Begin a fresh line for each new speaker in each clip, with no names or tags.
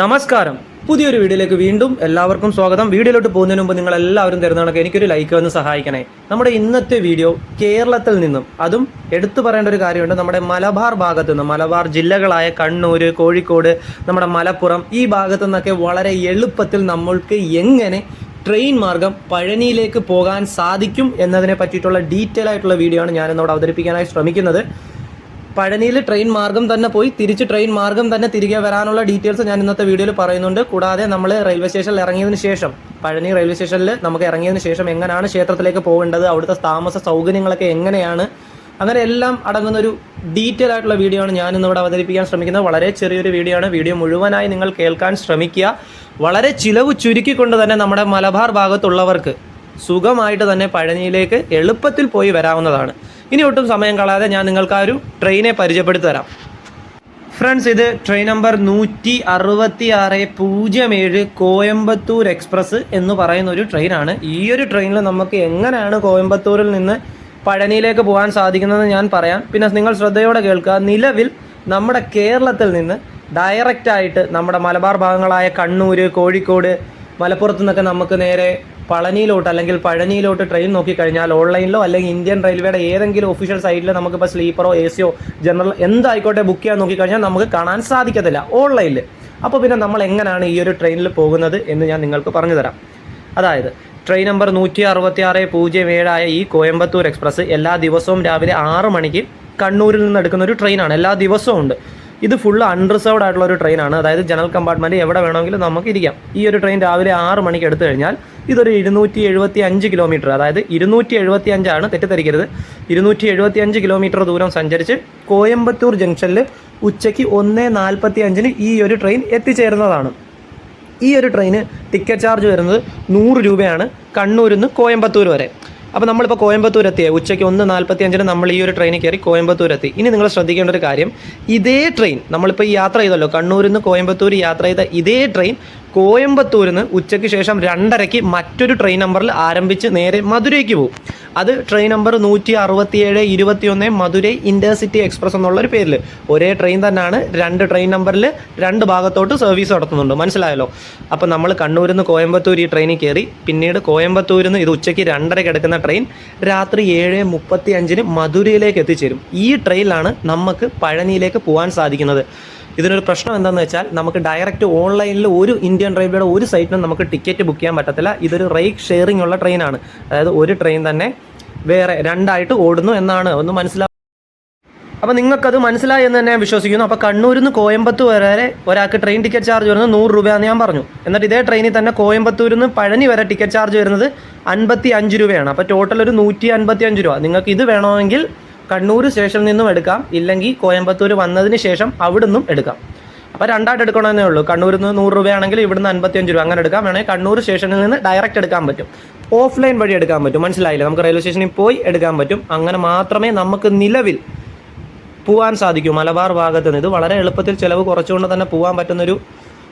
നമസ്കാരം. പുതിയൊരു വീഡിയോയിലേക്ക് വീണ്ടും എല്ലാവർക്കും സ്വാഗതം. വീഡിയോയിലോട്ട് പോകുന്നതിന് മുമ്പ് നിങ്ങൾ എല്ലാവരും തരുന്നതൊക്കെ എനിക്കൊരു ലൈക്ക് വന്ന് സഹായിക്കണേ. നമ്മുടെ ഇന്നത്തെ വീഡിയോ കേരളത്തിൽ നിന്നും അതും എടുത്തു പറയേണ്ട ഒരു കാര്യമുണ്ട്. നമ്മുടെ മലബാർ ഭാഗത്ത് നിന്ന് മലബാർ ജില്ലകളായ കണ്ണൂർ കോഴിക്കോട് നമ്മുടെ മലപ്പുറം ഈ ഭാഗത്തു നിന്നൊക്കെ വളരെ എളുപ്പത്തിൽ നമ്മൾക്ക് എങ്ങനെ ട്രെയിൻ മാർഗം പഴനിയിലേക്ക് പോകാൻ സാധിക്കും എന്നതിനെ പറ്റിയിട്ടുള്ള ഡീറ്റെയിൽ ആയിട്ടുള്ള വീഡിയോ ആണ് ഞാനിന്നവിടെ അവതരിപ്പിക്കാനായി ശ്രമിക്കുന്നത്. പഴനിയിൽ ട്രെയിൻ മാർഗം തന്നെ പോയി തിരിച്ച് ട്രെയിൻ മാർഗം തന്നെ തിരികെ വരാനുള്ള ഡീറ്റെയിൽസ് ഞാൻ ഇന്നത്തെ വീഡിയോയിൽ പറയുന്നുണ്ട്. കൂടാതെ നമ്മൾ റെയിൽവേ സ്റ്റേഷനിൽ ഇറങ്ങിയതിന് ശേഷം പഴനി റെയിൽവേ സ്റ്റേഷനിൽ നമുക്ക് ഇറങ്ങിയതിന് ശേഷം എങ്ങനെയാണ് ക്ഷേത്രത്തിലേക്ക് പോകേണ്ടത് അവിടുത്തെ താമസ സൗകര്യങ്ങളൊക്കെ എങ്ങനെയാണ് അങ്ങനെ എല്ലാം അടങ്ങുന്ന ഒരു ഡീറ്റെയിൽ ആയിട്ടുള്ള വീഡിയോ ആണ് ഞാൻ ഇന്നിവിടെ അവതരിപ്പിക്കാൻ ശ്രമിക്കുന്നത്. വളരെ ചെറിയൊരു വീഡിയോ ആണ്. വീഡിയോ മുഴുവനായി നിങ്ങൾ കേൾക്കാൻ ശ്രമിക്കുക. വളരെ ചിലവ് ചുരുക്കിക്കൊണ്ട് തന്നെ നമ്മുടെ മലബാർ ഭാഗത്തുള്ളവർക്ക് സുഖമായിട്ട് തന്നെ പഴനിയിലേക്ക് എളുപ്പത്തിൽ പോയി വരാവുന്നതാണ്. ഇനി ഒട്ടും സമയം കളയാതെ ഞാൻ നിങ്ങൾക്ക് ആ ഒരു ട്രെയിനെ പരിചയപ്പെടുത്തി തരാം ഫ്രണ്ട്സ് ഇത് ട്രെയിൻ നമ്പർ നൂറ്റി അറുപത്തി ആറ് പൂജ്യം ഏഴ് കോയമ്പത്തൂർ എക്സ്പ്രസ് എന്ന് പറയുന്ന ഒരു ട്രെയിനാണ് ഈ ഒരു ട്രെയിനിൽ നമുക്ക് എങ്ങനെയാണ് കോയമ്പത്തൂരിൽ നിന്ന് പഴനിയിലേക്ക് പോകാൻ സാധിക്കുന്നത് ഞാൻ പറയാം. പിന്നെ നിങ്ങൾ ശ്രദ്ധയോടെ കേൾക്കുക നിലവിൽ നമ്മുടെ കേരളത്തിൽ നിന്ന് ഡയറക്റ്റായിട്ട് നമ്മുടെ മലബാർ ഭാഗങ്ങളായ കണ്ണൂർ കോഴിക്കോട് മലപ്പുറത്തു നിന്നൊക്കെ നമുക്ക് നേരെ പളനിയിലോട്ട് അല്ലെങ്കിൽ പഴനിയിലോട്ട് ട്രെയിൻ നോക്കിക്കഴിഞ്ഞാൽ ഓൺലൈനിലോ അല്ലെങ്കിൽ ഇന്ത്യൻ റെയിൽവേയുടെ ഏതെങ്കിലും ഒഫീഷ്യൽ സൈറ്റിൽ നമുക്കിപ്പോൾ സ്ലീപ്പറോ എ സിയോ ജനറൽ എന്തായിക്കോട്ടെ ബുക്ക് ചെയ്യാൻ നോക്കിക്കഴിഞ്ഞാൽ നമുക്ക് കാണാൻ സാധിക്കത്തില്ല ഓൺലൈനിൽ അപ്പോൾ പിന്നെ നമ്മൾ എങ്ങനെയാണ് ഈ ഒരു ട്രെയിനിൽ പോകുന്നത് എന്ന് ഞാൻ നിങ്ങൾക്ക് പറഞ്ഞു തരാം അതായത് ട്രെയിൻ നമ്പർ നൂറ്റി അറുപത്തി ആറ് പൂജ്യം ഏഴായ ഈ കോയമ്പത്തൂർ എക്സ്പ്രസ് എല്ലാ ദിവസവും രാവിലെ ആറ് മണിക്ക് കണ്ണൂരിൽ നിന്ന് എടുക്കുന്ന ഒരു ട്രെയിനാണ് എല്ലാ ദിവസവും ഉണ്ട്. ഇത് ഫുൾ അൺറിസർവ്ഡ് ആയിട്ടുള്ള ഒരു ട്രെയിനാണ് അതായത് ജനറൽ കമ്പാർട്ട്മെന്റ് എവിടെ വേണമെങ്കിലും നമുക്ക് ഇരിക്കാം. ഈ ഒരു ട്രെയിൻ രാവിലെ ആറ് മണിക്ക് എടുത്തു കഴിഞ്ഞാൽ ഇതൊരു ഇരുന്നൂറ്റി എഴുപത്തി അഞ്ച് കിലോമീറ്റർ അതായത് ഇരുന്നൂറ്റി എഴുപത്തി അഞ്ചാണ് തെറ്റിദ്ധരിക്കരുത്. ഇരുന്നൂറ്റി എഴുപത്തി അഞ്ച് കിലോമീറ്റർ ദൂരം സഞ്ചരിച്ച് കോയമ്പത്തൂർ ജംഗ്ഷനിൽ ഉച്ചയ്ക്ക് ഒന്ന് നാൽപ്പത്തി അഞ്ചിന് ഈ ഒരു ട്രെയിൻ എത്തിച്ചേരുന്നതാണ്. ഈ ഒരു ട്രെയിന് ടിക്കറ്റ് ചാർജ് വരുന്നത് നൂറ് രൂപയാണ് കണ്ണൂരിൽ നിന്ന് കോയമ്പത്തൂർ വരെ. അപ്പോൾ നമ്മളിപ്പോൾ കോയമ്പത്തൂർ എത്തിയ ഉച്ചയ്ക്ക് ഒന്ന് നാൽപ്പത്തി അഞ്ചിന് നമ്മൾ ഈ ഒരു ട്രെയിനിൽ കയറി കോയമ്പത്തൂർ എത്തി ഇനി നിങ്ങൾ ശ്രദ്ധിക്കേണ്ട ഒരു കാര്യം ഇതേ ട്രെയിൻ നമ്മളിപ്പോൾ ഈ യാത്ര ചെയ്തല്ലോ കണ്ണൂരിൽ നിന്ന് കോയമ്പത്തൂർ യാത്ര ചെയ്ത ഇതേ ട്രെയിൻ കോയമ്പത്തൂരിൽ നിന്ന് ഉച്ചയ്ക്ക് ശേഷം രണ്ടരയ്ക്ക് മറ്റൊരു ട്രെയിൻ നമ്പറിൽ ആരംഭിച്ച് നേരെ മധുരയ്ക്ക് പോകും അത് ട്രെയിൻ നമ്പർ നൂറ്റി അറുപത്തിയേഴ് ഇരുപത്തിയൊന്ന് മധുരൈ ഇന്റർസിറ്റി എക്സ്പ്രസ് എന്നുള്ളൊരു പേരിൽ ഒരേ ട്രെയിൻ തന്നെയാണ് രണ്ട് ട്രെയിൻ നമ്പറിൽ രണ്ട് ഭാഗത്തോട്ട് സർവീസ് നടത്തുന്നുണ്ട്. മനസ്സിലായല്ലോ? അപ്പോൾ നമ്മൾ കണ്ണൂരിൽ നിന്ന് കോയമ്പത്തൂർ ഈ ട്രെയിനിൽ കയറി പിന്നീട് കോയമ്പത്തൂരിൽ നിന്ന് ഇത് ഉച്ചയ്ക്ക് രണ്ടരയ്ക്ക് എടുക്കുന്ന ട്രെയിൻ രാത്രി ഏഴ് മുപ്പത്തി അഞ്ചിന് മധുരയിലേക്ക് എത്തിച്ചേരും. ഈ ട്രെയിനിലാണ് നമുക്ക് പഴനിയിലേക്ക് പോകാൻ സാധിക്കുന്നത്. ഇതിനൊരു പ്രശ്നം എന്താണെന്ന് വെച്ചാൽ നമുക്ക് ഡയറക്റ്റ് ഓൺലൈനിൽ ഒരു ഇന്ത്യൻ റെയിൽവേയുടെ ഒരു സൈറ്റിനും നമുക്ക് ടിക്കറ്റ് ബുക്ക് ചെയ്യാൻ പറ്റത്തില്ല. ഇതൊരു റേക്ക് ഷെയറിംഗ് ഉള്ള ട്രെയിനാണ് അതായത് ഒരു ട്രെയിൻ തന്നെ വേറെ രണ്ടായിട്ട് ഓടുന്നു എന്നാണ്. ഒന്ന് മനസ്സിലാ അപ്പോൾ നിങ്ങൾക്കത് മനസ്സിലായി എന്ന് തന്നെ ഞാൻ വിശ്വസിക്കുന്നു. അപ്പോൾ കണ്ണൂരിൽ നിന്ന് കോയമ്പത്തൂർ വരെ ഒരാൾക്ക് ട്രെയിൻ ടിക്കറ്റ് ചാർജ് വരുന്നത് നൂറ് രൂപയാണെന്ന് ഞാൻ പറഞ്ഞു. എന്നിട്ട് ഇതേ ട്രെയിനിൽ തന്നെ കോയമ്പത്തൂരിൽ നിന്ന് പഴനി വരെ ടിക്കറ്റ് ചാർജ് വരുന്നത് അൻപത്തി അഞ്ച് രൂപയാണ്. അപ്പോൾ ടോട്ടൽ ഒരു നൂറ്റി അൻപത്തി അഞ്ച് രൂപ. നിങ്ങൾക്ക് ഇത് വേണമെങ്കിൽ കണ്ണൂർ സ്റ്റേഷനിൽ നിന്നും എടുക്കാം. ഇല്ലെങ്കിൽ കോയമ്പത്തൂർ വന്നതിന് ശേഷം അവിടെ നിന്നും എടുക്കാം. അപ്പോൾ രണ്ടായിട്ട് എടുക്കണമെന്നേ ഉള്ളൂ. കണ്ണൂരിൽ നിന്ന് നൂറ് രൂപയാണെങ്കിൽ ഇവിടുന്ന് അൻപത്തിയഞ്ച് രൂപ. അങ്ങനെ എടുക്കാം. വേണമെങ്കിൽ കണ്ണൂർ സ്റ്റേഷനിൽ നിന്ന് ഡയറക്റ്റ് എടുക്കാൻ പറ്റും. ഓഫ്ലൈൻ വഴി എടുക്കാൻ പറ്റും. മനസ്സിലായില്ലേ? നമുക്ക് റെയിൽവേ സ്റ്റേഷനിൽ പോയി എടുക്കാൻ പറ്റും. അങ്ങനെ മാത്രമേ നമുക്ക് നിലവിൽ പോകാൻ സാധിക്കൂ. മലബാർ ഭാഗത്ത് നിന്ന്. ഇത് വളരെ എളുപ്പത്തിൽ ചിലവ് കുറച്ചുകൊണ്ട് തന്നെ പോകാൻ പറ്റുന്നൊരു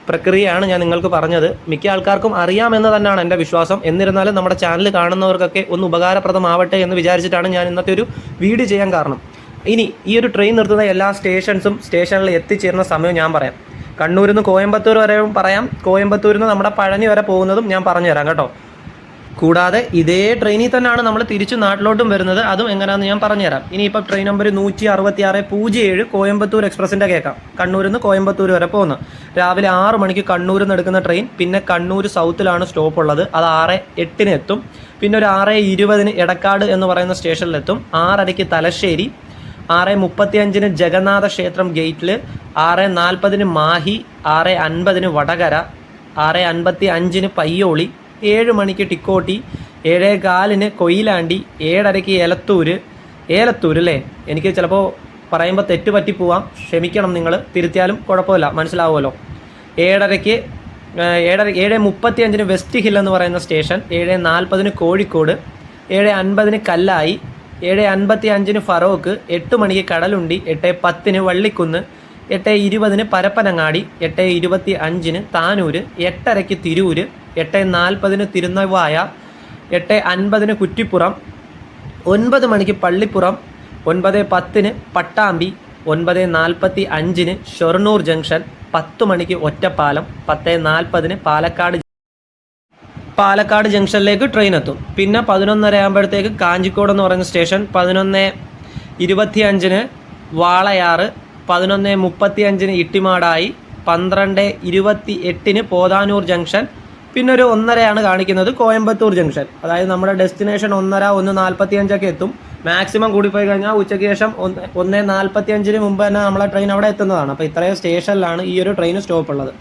പ്രക്രിയയാണ് ഞാൻ നിങ്ങൾക്ക് പറഞ്ഞത്. മിക്ക ആൾക്കാർക്കും അറിയാമെന്ന് തന്നെയാണ് എന്റെ വിശ്വാസം. എന്നിരുന്നാലും നമ്മുടെ ചാനൽ കാണുന്നവർക്കൊക്കെ ഒന്ന് ഉപകാരപ്രദമാവട്ടെ എന്ന് വിചാരിച്ചിട്ടാണ് ഞാൻ ഇന്നത്തെ ഒരു വീഡിയോ ചെയ്യാൻ കാരണം. ഇനി ഈ ഒരു ട്രെയിൻ നിർത്തുന്ന എല്ലാ സ്റ്റേഷൻസും സ്റ്റേഷനിൽ എത്തിച്ചേരുന്ന സമയം ഞാൻ പറയാം. കണ്ണൂരിൽ നിന്ന് കോയമ്പത്തൂർ വരെയും പറയാം. കോയമ്പത്തൂരിൽ നിന്ന് നമ്മുടെ പഴനി വരെ പോകുന്നതും ഞാൻ പറഞ്ഞുതരാം കേട്ടോ. കൂടാതെ ഇതേ ട്രെയിനിൽ തന്നെയാണ് നമ്മൾ തിരിച്ചു നാട്ടിലോട്ടും വരുന്നത്. അതും എങ്ങനെയാണെന്ന് ഞാൻ പറഞ്ഞുതരാം. ഇനിയിപ്പോൾ ട്രെയിൻ നമ്പർ നൂറ്റി അറുപത്തി ആറ് പൂജ്യം ഏഴ് കോയമ്പത്തൂർ എക്സ്പ്രസിന്റെ കേൾക്കാം കണ്ണൂരിൽ നിന്ന് കോയമ്പത്തൂർ വരെ പോകുന്നു. രാവിലെ ആറ് മണിക്ക് കണ്ണൂരിൽ നിന്ന് എടുക്കുന്ന ട്രെയിൻ പിന്നെ കണ്ണൂർ സൗത്തിലാണ് സ്റ്റോപ്പ് ഉള്ളത്. അത് ആറ് എട്ടിന് എത്തും. പിന്നെ ഒരു ആറ് ഇരുപതിന് എടക്കാട് എന്ന് പറയുന്ന സ്റ്റേഷനിലെത്തും ആറരയ്ക്ക് തലശ്ശേരി ആറ് മുപ്പത്തി അഞ്ചിന് ജഗന്നാഥ ക്ഷേത്രം ഗേറ്റിൽ ആറ് നാൽപ്പതിന് മാഹി ആറ് അൻപതിന് വടകര ആറ് അൻപത്തി അഞ്ചിന് പയ്യോളി ഏഴ് മണിക്ക് ടിക്കോട്ടി ഏഴേ കാലിന് കൊയിലാണ്ടി ഏഴരയ്ക്ക് ഏലത്തൂര്. ഏലത്തൂർ അല്ലേ എനിക്ക് ചിലപ്പോൾ പറയുമ്പോൾ തെറ്റ് പറ്റി പോവാം. ക്ഷമിക്കണം നിങ്ങൾ തിരുത്തിയാലും കുഴപ്പമില്ല. മനസ്സിലാവുമല്ലോ. ഏഴരയ്ക്ക് ഏഴര ഏഴ് മുപ്പത്തി അഞ്ചിന് വെസ്റ്റ് ഹിൽ എന്ന് പറയുന്ന സ്റ്റേഷൻ ഏഴ് നാൽപ്പതിന് കോഴിക്കോട് ഏഴ് അൻപതിന് കല്ലായി ഏഴ് അൻപത്തി അഞ്ചിന് ഫറോക്ക് എട്ട് മണിക്ക് കടലുണ്ടി എട്ട് പത്തിന് വള്ളിക്കുന്ന് എട്ട് ഇരുപതിന് പരപ്പനങ്ങാടി എട്ട് ഇരുപത്തി അഞ്ചിന് താനൂര് എട്ടരയ്ക്ക് തിരൂര് എട്ട് നാൽപ്പതിന് തിരുനവായ എട്ട് അൻപതിന് കുറ്റിപ്പുറം ഒൻപത് മണിക്ക് പള്ളിപ്പുറം ഒൻപത് പത്തിന് പട്ടാമ്പി ഒൻപത് നാൽപ്പത്തി അഞ്ചിന് ഷൊർണൂർ ജംഗ്ഷൻ പത്ത് മണിക്ക് ഒറ്റപ്പാലം പത്ത് നാൽപ്പതിന് പാലക്കാട് പാലക്കാട് ജംഗ്ഷനിലേക്ക് ട്രെയിൻ എത്തും. പിന്നെ പതിനൊന്നര ആകുമ്പോഴത്തേക്ക് കാഞ്ചിക്കോട് എന്ന് പറയുന്ന സ്റ്റേഷൻ പതിനൊന്ന് ഇരുപത്തി അഞ്ചിന് വാളയാറ് പതിനൊന്ന് മുപ്പത്തി അഞ്ചിന് ഇട്ടിമാടായി പന്ത്രണ്ട് ഇരുപത്തി എട്ടിന് പോതാനൂർ ജംഗ്ഷൻ പിന്നെ ഒരു ഒന്നരയാണ് കാണിക്കുന്നത് കോയമ്പത്തൂർ ജംഗ്ഷൻ. അതായത് നമ്മുടെ ഡെസ്റ്റിനേഷൻ ഒന്നര ഒന്ന് നാൽപ്പത്തി അഞ്ചൊക്കെ എത്തും. മാക്സിമം കൂടിപ്പോയി കഴിഞ്ഞാൽ ഉച്ചയ്ക്ക് ശേഷം ഒന്ന് ഒന്ന് നാൽപ്പത്തി അഞ്ചിന് മുമ്പ് തന്നെ നമ്മളെ ട്രെയിൻ അവിടെ എത്തുന്നതാണ്. അപ്പോൾ ഇത്രയും സ്റ്റേഷനിലാണ് ഈ ഒരു ട്രെയിൻ സ്റ്റോപ്പ് ഉള്ളത്.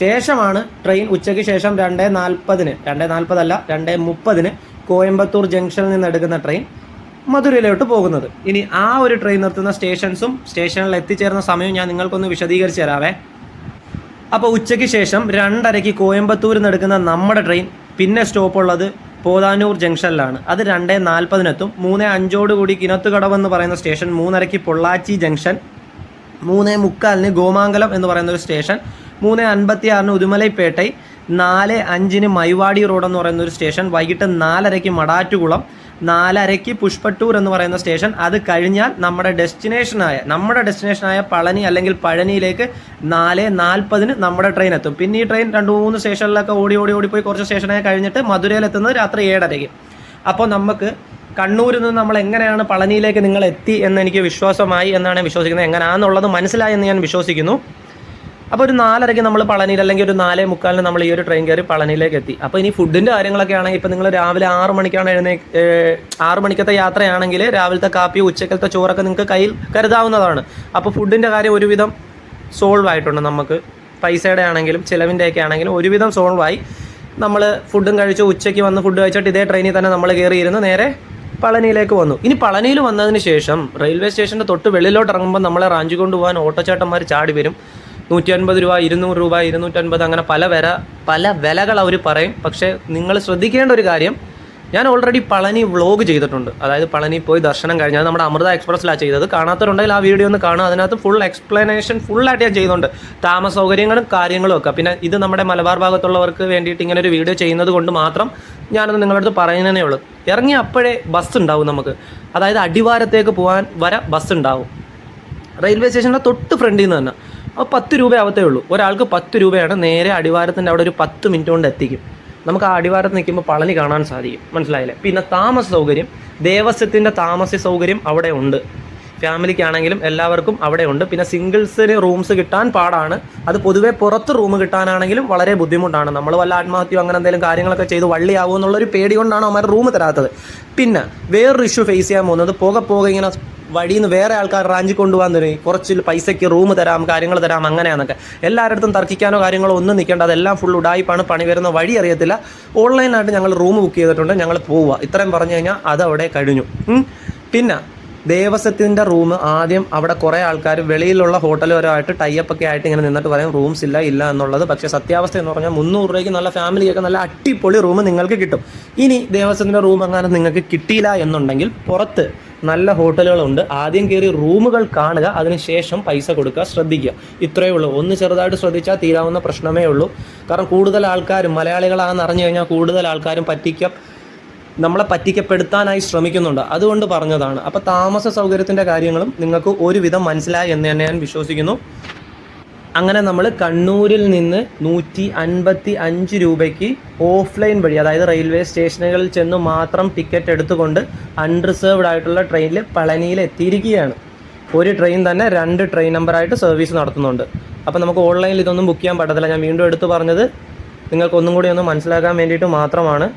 ശേഷമാണ് ട്രെയിൻ ഉച്ചയ്ക്ക് ശേഷം രണ്ട് നാൽപ്പതിന് രണ്ട് നാൽപ്പതല്ല രണ്ട് മുപ്പതിന് കോയമ്പത്തൂർ ജംഗ്ഷനിൽ നിന്ന് എടുക്കുന്ന ട്രെയിൻ മധുരയിലോട്ട് പോകുന്നത്. ഇനി ആ ഒരു ട്രെയിൻ നിർത്തുന്ന സ്റ്റേഷൻസും സ്റ്റേഷനിൽ എത്തിച്ചേർന്ന സമയവും ഞാൻ നിങ്ങൾക്കൊന്ന് വിശദീകരിച്ച് തരാവേ. അപ്പോൾ ഉച്ചയ്ക്ക് ശേഷം രണ്ടരയ്ക്ക് കോയമ്പത്തൂരിൽ നിന്ന് എടുക്കുന്ന നമ്മുടെ ട്രെയിൻ പിന്നെ സ്റ്റോപ്പ് ഉള്ളത് പോതാനൂർ ജംഗ്ഷനിലാണ്. അത് രണ്ടേ നാൽപ്പതിനെത്തും മൂന്ന് അഞ്ചോട് കൂടി കിനത്തുകടവ് എന്ന് പറയുന്ന സ്റ്റേഷൻ മൂന്നരയ്ക്ക് പൊള്ളാച്ചി ജംഗ്ഷൻ മൂന്ന് മുക്കാലിന് ഗോമാങ്കലം എന്ന് പറയുന്ന ഒരു സ്റ്റേഷൻ മൂന്ന് അൻപത്തി ആറിന് ഉദുമലൈപ്പേട്ടൈ നാല് അഞ്ചിന് മൈവാടി റോഡ് എന്ന് പറയുന്ന ഒരു സ്റ്റേഷൻ വൈകിട്ട് നാലരയ്ക്ക് മടാറ്റുകുളം നാലരയ്ക്ക് പുഷ്പട്ടൂർ എന്ന് പറയുന്ന സ്റ്റേഷൻ. അത് കഴിഞ്ഞാൽ നമ്മുടെ ഡെസ്റ്റിനേഷനായ നമ്മുടെ ഡെസ്റ്റിനേഷനായ പളനി അല്ലെങ്കിൽ പഴനിയിലേക്ക് നാല് നാൽപ്പതിന് നമ്മുടെ ട്രെയിൻ എത്തും. പിന്നെ ഈ ട്രെയിൻ രണ്ട് മൂന്ന് സ്റ്റേഷനിലൊക്കെ ഓടി ഓടി ഓടിപ്പോയി പോയി കുറച്ച് സ്റ്റേഷനായി കഴിഞ്ഞിട്ട് മധുരയിൽ എത്തുന്നത് രാത്രി ഏഴരയ്ക്ക്. അപ്പോൾ നമുക്ക് കണ്ണൂരിൽ നിന്ന് നമ്മൾ എങ്ങനെയാണ് പളനിയിലേക്ക് നിങ്ങൾ എത്തി എന്ന് എനിക്ക് വിശ്വാസമായി എന്നാണ് വിശ്വസിക്കുന്നത്. എങ്ങനെയാണെന്നുള്ളത് മനസ്സിലായി എന്ന് ഞാൻ വിശ്വസിക്കുന്നു. അപ്പോൾ ഒരു നാലരയ്ക്ക് നമ്മൾ പളനിയിൽ അല്ലെങ്കിൽ ഒരു നാലേ മുക്കാലിന് നമ്മൾ ഈ ഒരു ട്രെയിൻ കയറി പളനിയിലേക്ക് എത്തി. അപ്പോൾ ഇനി ഫുഡിന്റെ കാര്യങ്ങളൊക്കെ ആണെങ്കിൽ ഇപ്പോൾ നിങ്ങൾ രാവിലെ ആറ് മണിക്കാണ് എഴുന്നേ ആറ് മണിക്കത്തെ യാത്രയാണെങ്കിൽ രാവിലത്തെ കാപ്പി ഉച്ചക്കലത്തെ ചോറൊക്കെ നിങ്ങൾക്ക് കയ്യിൽ കരുതാവുന്നതാണ്. അപ്പോൾ ഫുഡിന്റെ കാര്യം ഒരുവിധം സോൾവ് ആയിട്ടുണ്ട് നമുക്ക്. പൈസയുടെ ആണെങ്കിലും ചിലവിന്റെയൊക്കെ ആണെങ്കിലും ഒരുവിധം സോൾവ് ആയി. നമ്മൾ ഫുഡും കഴിച്ച് ഉച്ചയ്ക്ക് വന്ന് ഫുഡ് കഴിച്ചിട്ട് ഇതേ ട്രെയിനിൽ തന്നെ നമ്മൾ കയറിയിരുന്ന് നേരെ പളനിയിലേക്ക് വന്നു. ഇനി പളനിയിൽ വന്നതിന് ശേഷം റെയിൽവേ സ്റ്റേഷന്റെ തൊട്ട് വെളിയിലോട്ട് ഇറങ്ങുമ്പോൾ നമ്മളെ റാഞ്ചി കൊണ്ടുപോകാൻ ഓട്ടോച്ചേട്ടന്മാർ ചാടി വരും. നൂറ്റി അൻപത് രൂപ ഇരുന്നൂറ് രൂപ ഇരുന്നൂറ്റൻപത് അങ്ങനെ പല വില പല വിലകൾ അവർ പറയും. പക്ഷേ നിങ്ങൾ ശ്രദ്ധിക്കേണ്ട ഒരു കാര്യം ഞാൻ ഓൾറെഡി പളനി വ്ളോഗ് ചെയ്തിട്ടുണ്ട്. അതായത് പളനി പോയി ദർശനം കഴിഞ്ഞാൽ നമ്മുടെ അമൃത എക്സ്പ്രസ്സിലാണ് ചെയ്തത്. കാണാത്തവരുണ്ടെങ്കിൽ ആ വീഡിയോ ഒന്ന് കാണുക. അതിനകത്ത് ഫുൾ എക്സ്പ്ലനേഷൻ ഫുള്ളായിട്ട് ഞാൻ ചെയ്യുന്നുണ്ട്. താമസ സൗകര്യങ്ങളും കാര്യങ്ങളും ഒക്കെ. പിന്നെ ഇത് നമ്മുടെ മലബാർ ഭാഗത്തുള്ളവർക്ക് വേണ്ടിയിട്ട് ഇങ്ങനെ ഒരു വീഡിയോ ചെയ്യുന്നത് കൊണ്ട് മാത്രം ഞാനത് നിങ്ങളുടെ അടുത്ത് പറയുന്നതേ ഉള്ളൂ. ഇറങ്ങി അപ്പോഴേ ബസ് ഉണ്ടാവും നമുക്ക്. അതായത് അടിവാരത്തേക്ക് പോകാൻ വരെ ബസ് ഉണ്ടാവും. റെയിൽവേ സ്റ്റേഷന്റെ തൊട്ട് ഫ്രണ്ടിൽ നിന്ന് തന്നെ. അപ്പോൾ പത്ത് രൂപ ആവത്തേ ഉള്ളൂ. ഒരാൾക്ക് പത്ത് രൂപയാണ് നേരെ അടിവാരത്തിന്റെ അവിടെ ഒരു പത്ത് മിനിറ്റ് കൊണ്ട് എത്തിക്കും. നമുക്ക് ആ അടിവാരത്ത് നിൽക്കുമ്പോൾ പളനി കാണാൻ സാധിക്കും. മനസ്സിലായില്ലേ? പിന്നെ താമസ സൗകര്യം. ദേവസ്വത്തിന്റെ താമസ സൗകര്യം അവിടെ ഉണ്ട്. ഫാമിലിക്കാണെങ്കിലും എല്ലാവർക്കും അവിടെ ഉണ്ട്. പിന്നെ സിംഗിൾസിന് റൂംസ് കിട്ടാൻ പാടാണ്. അത് പൊതുവേ പുറത്ത് റൂം കിട്ടാനാണെങ്കിലും വളരെ ബുദ്ധിമുട്ടാണ്. നമ്മൾ വല്ല ആത്മഹത്യ അങ്ങനെ എന്തെങ്കിലും കാര്യങ്ങളൊക്കെ ചെയ്ത് വള്ളിയാവും എന്നുള്ളൊരു പേടി കൊണ്ടാണ് അവന്മാർ റൂം തരാത്തത്. പിന്നെ വേറൊരു ഇഷ്യൂ ഫേസ് ചെയ്യാൻ പോകുന്നത്. പോകെ പോകെ ഇങ്ങനെ വഴിയിൽ നിന്ന് വേറെ ആൾക്കാർ റാഞ്ചി കൊണ്ടുപോകാൻ തുടങ്ങി. കുറച്ച് പൈസയ്ക്ക് റൂം തരാം കാര്യങ്ങൾ തരാം അങ്ങനെയാണെന്നൊക്കെ എല്ലാവരുടെ തർക്കിക്കാനോ കാര്യങ്ങളോ ഒന്നും നിൽക്കേണ്ട അതെല്ലാം ഫുൾ ഉടായിപ്പാണ് പണി വരുന്ന വഴി അറിയത്തില്ല. ഓൺലൈനായിട്ട് ഞങ്ങൾ റൂം ബുക്ക് ചെയ്തിട്ടുണ്ട് ഞങ്ങൾ പോവുക. ഇത്രയും പറഞ്ഞു കഴിഞ്ഞാൽ അതവിടെ കഴിഞ്ഞു. പിന്നെ ദേവസ്വത്തിന്റെ റൂം ആദ്യം അവിടെ കുറേ ആൾക്കാർ വെളിയിലുള്ള ഹോട്ടലുകാരുമായിട്ട് ടൈപ്പ് ഒക്കെ ആയിട്ട് ഇങ്ങനെ നിന്നിട്ട് പറയും റൂംസ് ഇല്ല ഇല്ല എന്നുള്ളത്. പക്ഷേ സത്യാവസ്ഥ എന്ന് പറഞ്ഞാൽ മുന്നൂറ് രൂപയ്ക്ക് നല്ല ഫാമിലിയൊക്കെ നല്ല അടിപൊളി റൂം നിങ്ങൾക്ക് കിട്ടും. ഇനി ദേവസ്വത്തിന്റെ റൂം അങ്ങനെ നിങ്ങൾക്ക് കിട്ടിയില്ല എന്നുണ്ടെങ്കിൽ പുറത്ത് നല്ല ഹോട്ടലുകളുണ്ട്. ആദ്യം കയറി റൂമുകൾ കാണുക അതിനുശേഷം പൈസ കൊടുക്കുക ശ്രദ്ധിക്കുക. ഇത്രയേ ഉള്ളൂ. ഒന്ന് ചെറുതായിട്ട് ശ്രദ്ധിച്ചാൽ തീരാവുന്ന പ്രശ്നമേ ഉള്ളൂ. കാരണം കൂടുതൽ ആൾക്കാരും മലയാളികളാണെന്ന് അറിഞ്ഞു കഴിഞ്ഞാൽ കൂടുതൽ ആൾക്കാരും പറ്റിക്ക നമ്മളെ പറ്റിക്കപ്പെടുത്താനായി ശ്രമിക്കുന്നുണ്ട്. അതുകൊണ്ട് പറഞ്ഞതാണ്. അപ്പോൾ താമസ സൗകര്യത്തിന്റെ കാര്യങ്ങളും നിങ്ങൾക്ക് ഒരുവിധം മനസ്സിലായി എന്ന് തന്നെ ഞാൻ വിശ്വസിക്കുന്നു. അങ്ങനെ നമ്മൾ കണ്ണൂരിൽ നിന്ന് നൂറ്റി അൻപത്തി അഞ്ച് രൂപയ്ക്ക് ഓഫ്ലൈൻ വഴി അതായത് റെയിൽവേ സ്റ്റേഷനുകളിൽ ചെന്ന് മാത്രം ടിക്കറ്റ് എടുത്തുകൊണ്ട് അൺറിസർവ്ഡ് ആയിട്ടുള്ള ട്രെയിനിൽ പളനിയിൽ എത്തിയിരിക്കുകയാണ്. ഒരു ട്രെയിൻ തന്നെ രണ്ട് ട്രെയിൻ നമ്പറായിട്ട് സർവീസ് നടത്തുന്നുണ്ട്. അപ്പോൾ നമുക്ക് ഓൺലൈനിൽ ഇതൊന്നും ബുക്ക് ചെയ്യാൻ പറ്റത്തില്ല. ഞാൻ വീണ്ടും എടുത്തു പറഞ്ഞത് നിങ്ങൾക്കൊന്നും കൂടി ഒന്ന് മനസ്സിലാക്കാൻ വേണ്ടിയിട്ട് മാത്രമാണ്.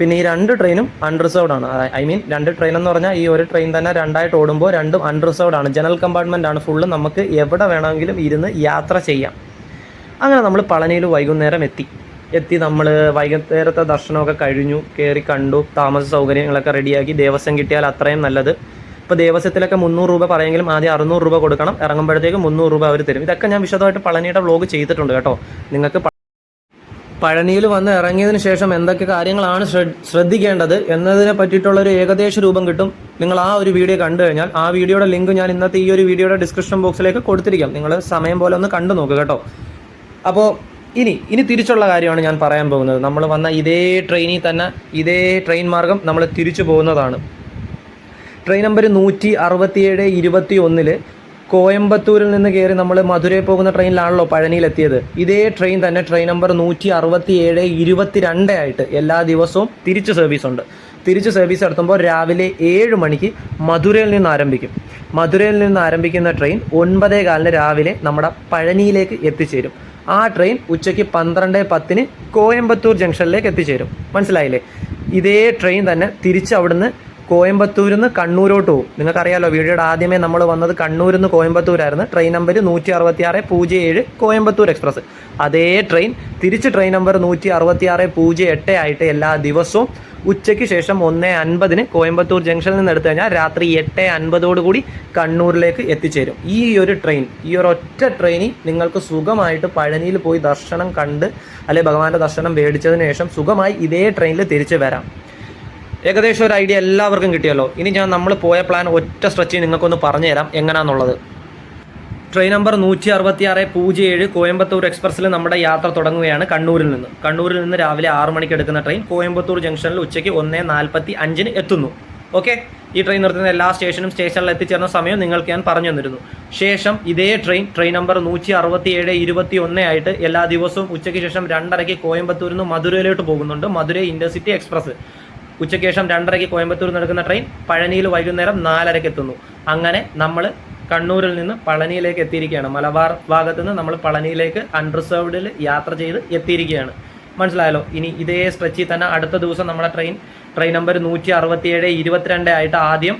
പിന്നെ ഈ രണ്ട് ട്രെയിനും അൺറിസർവ്ഡ് ആണ്. ഐ മീൻ രണ്ട് ട്രെയിൻ എന്ന് പറഞ്ഞാൽ ഈ ഒരു ട്രെയിൻ തന്നെ രണ്ടായിട്ട് ഓടുമ്പോൾ രണ്ടും അൺറിസർവ്ഡ് ആണ്. ജനറൽ കമ്പാർട്ട്മെന്റ് ആണ്. ഫുള്ള് നമുക്ക് എവിടെ വേണമെങ്കിലും ഇരുന്ന് യാത്ര ചെയ്യാം. അങ്ങനെ നമ്മൾ പളനിയിൽ വൈകുന്നേരം എത്തി. എത്തി നമ്മൾ വൈകുന്നേരത്തെ ദർശനമൊക്കെ കഴിഞ്ഞു. കയറി കണ്ടു. താമസ സൗകര്യങ്ങളൊക്കെ റെഡിയാക്കി. ദേവസ്വം കിട്ടിയാൽ അത്രയും നല്ലത്. ഇപ്പോൾ ദേവസ്വത്തിലൊക്കെ മുന്നൂറ് രൂപ പറയുമെങ്കിലും ആദ്യം അറുന്നൂറ് രൂപ കൊടുക്കണം. ഇറങ്ങുമ്പോഴത്തേക്ക് മുന്നൂറ് രൂപ അവർ തരും. ഇതൊക്കെ ഞാൻ വിശദമായിട്ട് പളനിയുടെ വ്ലോഗ് ചെയ്തിട്ടുണ്ട് കേട്ടോ. നിങ്ങൾക്ക് പഴനിയിൽ വന്ന് ഇറങ്ങിയതിന് ശേഷം എന്തൊക്കെ കാര്യങ്ങളാണ് ശ്രദ്ധ- ശ്രദ്ധിക്കേണ്ടത് എന്നതിനെ പറ്റിയിട്ടുള്ള ഒരു ഏകദേശ രൂപം കിട്ടും. നിങ്ങൾ ആ ഒരു വീഡിയോ കണ്ടു കഴിഞ്ഞാൽ ആ വീഡിയോയുടെ ലിങ്ക് ഞാൻ ഇന്നത്തെ ഈ ഒരു വീഡിയോയുടെ ഡിസ്ക്രിപ്ഷൻ ബോക്സിലേക്ക് കൊടുത്തിരിക്കാം. നിങ്ങൾ സമയം പോലെ ഒന്ന് കണ്ടു നോക്കുക കേട്ടോ. അപ്പോൾ ഇനി ഇനി തിരിച്ചുള്ള കാര്യമാണ് ഞാൻ പറയാൻ പോകുന്നത്. നമ്മൾ വന്ന ഇതേ ട്രെയിനിൽ തന്നെ ഇതേ ട്രെയിൻ മാർഗം നമ്മൾ തിരിച്ചു പോകുന്നതാണ്. ട്രെയിൻ നമ്പർ നൂറ്റി അറുപത്തിയേഴ് ഇരുപത്തി ഒന്നിൽ കോയമ്പത്തൂരിൽ നിന്ന് കയറി നമ്മൾ മധുരയിൽ പോകുന്ന ട്രെയിനിലാണല്ലോ പഴനിയിലെത്തിയത്. ഇതേ ട്രെയിൻ തന്നെ ട്രെയിൻ നമ്പർ നൂറ്റി അറുപത്തി ഏഴ് ഇരുപത്തിരണ്ട് ആയിട്ട് എല്ലാ ദിവസവും തിരിച്ച് സർവീസ് ഉണ്ട്. തിരിച്ച് സർവീസ് നടത്തുമ്പോൾ രാവിലെ ഏഴ് മണിക്ക് മധുരയിൽ നിന്ന് ആരംഭിക്കും. മധുരയിൽ നിന്ന് ആരംഭിക്കുന്ന ട്രെയിൻ ഒൻപതേ കാലിന് രാവിലെ നമ്മുടെ പഴനിയിലേക്ക് എത്തിച്ചേരും. ആ ട്രെയിൻ ഉച്ചയ്ക്ക് പന്ത്രണ്ട് പത്തിന് കോയമ്പത്തൂർ ജംഗ്ഷനിലേക്ക് എത്തിച്ചേരും. മനസ്സിലായില്ലേ? ഇതേ ട്രെയിൻ തന്നെ തിരിച്ച് അവിടുന്ന് കോയമ്പത്തൂരിൽ നിന്ന് കണ്ണൂരോട്ട് പോകും. നിങ്ങൾക്കറിയാലോ വീഡിയോയുടെ ആദ്യമേ നമ്മൾ വന്നത് കണ്ണൂരിൽ നിന്ന് കോയമ്പത്തൂരായിരുന്നു. ട്രെയിൻ നമ്പർ നൂറ്റി അറുപത്തി ആറ് പൂജ്യം ഏഴ് കോയമ്പത്തൂർ എക്സ്പ്രസ്. അതേ ട്രെയിൻ തിരിച്ച് ട്രെയിൻ നമ്പർ നൂറ്റി അറുപത്തി ആറ് പൂജ്യം എട്ട് ആയിട്ട് എല്ലാ ദിവസവും ഉച്ചയ്ക്ക് ശേഷം ഒന്ന് അൻപതിന് കോയമ്പത്തൂർ ജംഗ്ഷനിൽ നിന്ന് എടുത്തു കഴിഞ്ഞാൽ രാത്രി എട്ട് അൻപതോടുകൂടി കണ്ണൂരിലേക്ക് എത്തിച്ചേരും. ഈ ഒരു ട്രെയിൻ ഈ ഒരു ഒറ്റ ട്രെയിനിൽ നിങ്ങൾക്ക് സുഖമായിട്ട് പഴനിയിൽ പോയി ദർശനം കണ്ട് അല്ലെ ഭഗവാന്റെ ദർശനം മേടിച്ചതിന് ശേഷം സുഖമായി ഇതേ ട്രെയിനിൽ തിരിച്ചു വരാം. ഏകദേശം ഒരു ഐഡിയ എല്ലാവർക്കും കിട്ടിയല്ലോ. ഇനി ഞാൻ നമ്മൾ പോയ പ്ലാൻ ഒറ്റ സ്ട്രെച്ചിൽ നിങ്ങൾക്കൊന്ന് പറഞ്ഞുതരാം എങ്ങനെയാണെന്നുള്ളത് ട്രെയിൻ നമ്പർ നൂറ്റി അറുപത്തി ആറ് പൂജ്യം ഏഴ് കോയമ്പത്തൂർ എക്സ്പ്രസ്സിൽ നമ്മുടെ യാത്ര തുടങ്ങുകയാണ് കണ്ണൂരിൽ നിന്ന്. കണ്ണൂരിൽ നിന്ന് രാവിലെ ആറ് മണിക്ക് എടുക്കുന്ന ട്രെയിൻ കോയമ്പത്തൂർ ജംഗ്ഷനിൽ ഉച്ചയ്ക്ക് ഒന്ന് നാൽപ്പത്തി അഞ്ചിന് എത്തുന്നു. ഓക്കെ ഈ ട്രെയിൻ നിർത്തുന്ന എല്ലാ സ്റ്റേഷനും സ്റ്റേഷനിൽ എത്തിച്ചേർന്ന സമയം നിങ്ങൾക്ക് ഞാൻ പറഞ്ഞു തന്നിരുന്നു. ശേഷം ഇതേ ട്രെയിൻ ട്രെയിൻ നമ്പർ നൂറ്റി അറുപത്തി ഏഴ് ഇരുപത്തി ഒന്ന് ആയിട്ട് എല്ലാ ദിവസവും ഉച്ചയ്ക്ക് ശേഷം രണ്ടരയ്ക്ക് കോയമ്പത്തൂരിൽ നിന്ന് മധുരയിലോട്ട് പോകുന്നുണ്ട്. മധുര ഇന്റർസിറ്റി എക്സ്പ്രസ് ഉച്ചയ്ക്ക് ശേഷം രണ്ടരയ്ക്ക് കോയമ്പത്തൂർ നടക്കുന്ന ട്രെയിൻ പഴനിയിൽ വൈകുന്നേരം നാലരയ്ക്ക് എത്തുന്നു. അങ്ങനെ നമ്മൾ കണ്ണൂരിൽ നിന്ന് പളനിയിലേക്ക് എത്തിയിരിക്കുകയാണ്. മലബാർ ഭാഗത്ത് നിന്ന് നമ്മൾ പളനിയിലേക്ക് അൺറിസർവ്ഡിൽ യാത്ര ചെയ്ത് എത്തിയിരിക്കുകയാണ്. മനസ്സിലായല്ലോ? ഇനി ഇതേ സ്ട്രെച്ചിൽ തന്നെ അടുത്ത ദിവസം നമ്മുടെ ട്രെയിൻ ട്രെയിൻ നമ്പർ നൂറ്റി അറുപത്തിയേഴ് ഇരുപത്തിരണ്ട് ആയിട്ട് ആദ്യം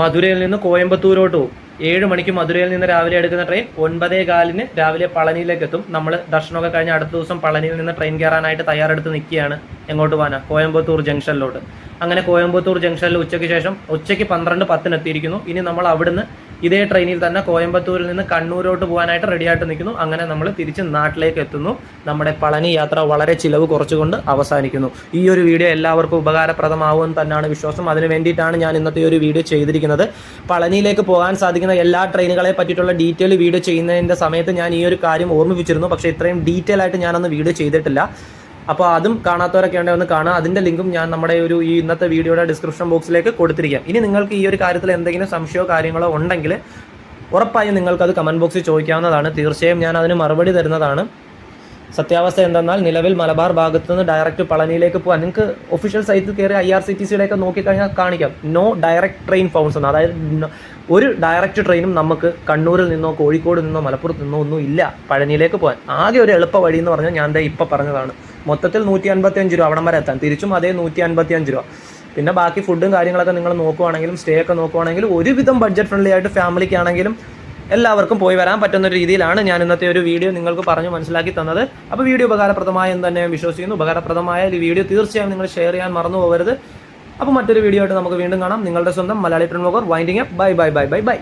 മധുരയിൽ നിന്ന് കോയമ്പത്തൂരോട്ട് പോകും. ഏഴ് മണിക്ക് മധുരയിൽ നിന്ന് രാവിലെ എടുക്കുന്ന ട്രെയിൻ ഒൻപതേ കാലിന് രാവിലെ പളനിയിലേക്ക് എത്തും നമ്മൾ ദർശനമൊക്കെ കഴിഞ്ഞ് അടുത്ത ദിവസം പളനിയിൽ നിന്ന് ട്രെയിൻ കയറാനായിട്ട് തയ്യാറെടുത്ത് നിൽക്കുകയാണ് എങ്ങോട്ട് പോകാനാ? കോയമ്പത്തൂർ ജംഗ്ഷനിലോട്ട് അങ്ങനെ കോയമ്പത്തൂർ ജംഗ്ഷനിൽ ഉച്ചയ്ക്ക് ശേഷം ഉച്ചയ്ക്ക് പന്ത്രണ്ട് പത്തിന് എത്തിയിരിക്കുന്നു ഇനി നമ്മൾ അവിടുന്ന് ഇതേ ട്രെയിനിൽ തന്നെ കോയമ്പത്തൂരിൽ നിന്ന് കണ്ണൂരോട്ട് പോകാനായിട്ട് റെഡിയായിട്ട് നിൽക്കുന്നു. അങ്ങനെ നമ്മൾ തിരിച്ച് നാട്ടിലേക്ക് എത്തുന്നു. നമ്മുടെ പളനി യാത്ര വളരെ ചിലവ് കുറച്ചുകൊണ്ട് അവസാനിക്കുന്നു. ഈ ഒരു വീഡിയോ എല്ലാവർക്കും ഉപകാരപ്രദമാവുമെന്ന് തന്നെയാണ് വിശ്വാസം. അതിന് വേണ്ടിയിട്ടാണ് ഞാൻ ഇന്നത്തെ ഒരു വീഡിയോ ചെയ്തിരിക്കുന്നത്. പളനിയിലേക്ക് പോകാൻ സാധിക്കുന്ന എല്ലാ ട്രെയിനുകളെ പറ്റിയിട്ടുള്ള ഡീറ്റെയിൽ വീഡിയോ ചെയ്യുന്നതിന്റെ സമയത്ത് ഞാൻ ഈ ഒരു കാര്യം ഓർമ്മിപ്പിച്ചിരുന്നു. പക്ഷേ ഇത്രയും ഡീറ്റെയിൽ ആയിട്ട് ഞാനൊന്ന് വീഡിയോ ചെയ്തിട്ടില്ല. അപ്പോൾ അതും കാണാത്തവരൊക്കെ ഉണ്ടെങ്കിൽ ഒന്ന് കാണാം അതിന്റെ ലിങ്കും ഞാൻ നമ്മുടെ ഒരു ഈ ഇന്നത്തെ വീഡിയോയുടെ ഡിസ്ക്രിപ്ഷൻ ബോക്സിലേക്ക് കൊടുത്തിരിക്കാം. ഇനി നിങ്ങൾക്ക് ഈ ഒരു കാര്യത്തിൽ എന്തെങ്കിലും സംശയമോ കാര്യങ്ങളോ ഉണ്ടെങ്കിൽ ഉറപ്പായും നിങ്ങൾക്കത് കമന്റ് ബോക്സിൽ ചോദിക്കാവുന്നതാണ്. തീർച്ചയായും ഞാൻ അതിന് മറുപടി തരുന്നതാണ്. സത്യാവസ്ഥ എന്തെന്നാൽ നിലവിൽ മലബാർ ഭാഗത്ത് നിന്ന് ഡയറക്റ്റ് പളനിയിലേക്ക് പോകാൻ നിങ്ങൾക്ക് ഒഫീഷ്യൽ സൈറ്റിൽ കയറി ഐ ആർ സി ടി സിയിലേക്ക് നോക്കിക്കഴിഞ്ഞാൽ കാണിക്കാം. നോ ഡയറക്ട് ട്രെയിൻ ഫൗണ്ട്സ് എന്ന് അതായത് ഒരു ഡയറക്റ്റ് ട്രെയിനും നമുക്ക് കണ്ണൂരിൽ നിന്നോ കോഴിക്കോട് നിന്നോ മലപ്പുറത്ത് നിന്നോ ഒന്നും ഇല്ല പഴനിയിലേക്ക് പോകാൻ. ആകെ ഒരു എളുപ്പ വഴി എന്ന് പറഞ്ഞാൽ ഞാൻ ദേ ഇപ്പം പറഞ്ഞതാണ്. മൊത്തത്തിൽ നൂറ്റി അൻപത്തി അഞ്ച് രൂപ അവിടം വരെ എത്താൻ. തിരിച്ചും അതേ നൂറ്റി അൻപത്തി അഞ്ച് രൂപ. പിന്നെ ബാക്കി ഫുഡും കാര്യങ്ങളൊക്കെ നിങ്ങൾ നോക്കുവാണെങ്കിലും സ്റ്റേ ഒക്കെ നോക്കുവാണെങ്കിലും ഒരുവിധം ബഡ്ജറ്റ് ഫ്രണ്ട്ലി ആയിട്ട് ഫാമിലിക്ക് ആണെങ്കിലും എല്ലാവർക്കും പോയി വരാൻ പറ്റുന്ന ഒരു രീതിയിലാണ് ഞാൻ ഇന്നത്തെ ഒരു വീഡിയോ നിങ്ങൾക്ക് പറഞ്ഞു മനസ്സിലാക്കി തന്നത്. അപ്പോൾ വീഡിയോ ഉപകാരപ്രദമായ എന്ന് തന്നെ വിശ്വസിക്കുന്നു. ഉപകാരപ്രദമായ ഈ വീഡിയോ തീർച്ചയായും നിങ്ങൾ ഷെയർ ചെയ്യാൻ മറന്നു പോകരുത്. അപ്പോൾ മറ്റൊരു വീഡിയോ ആയിട്ട് നമുക്ക് വീണ്ടും കാണാം. നിങ്ങളുടെ സ്വന്തം മലയാളി പ്രമുഖർ winding bye bye bye bye bye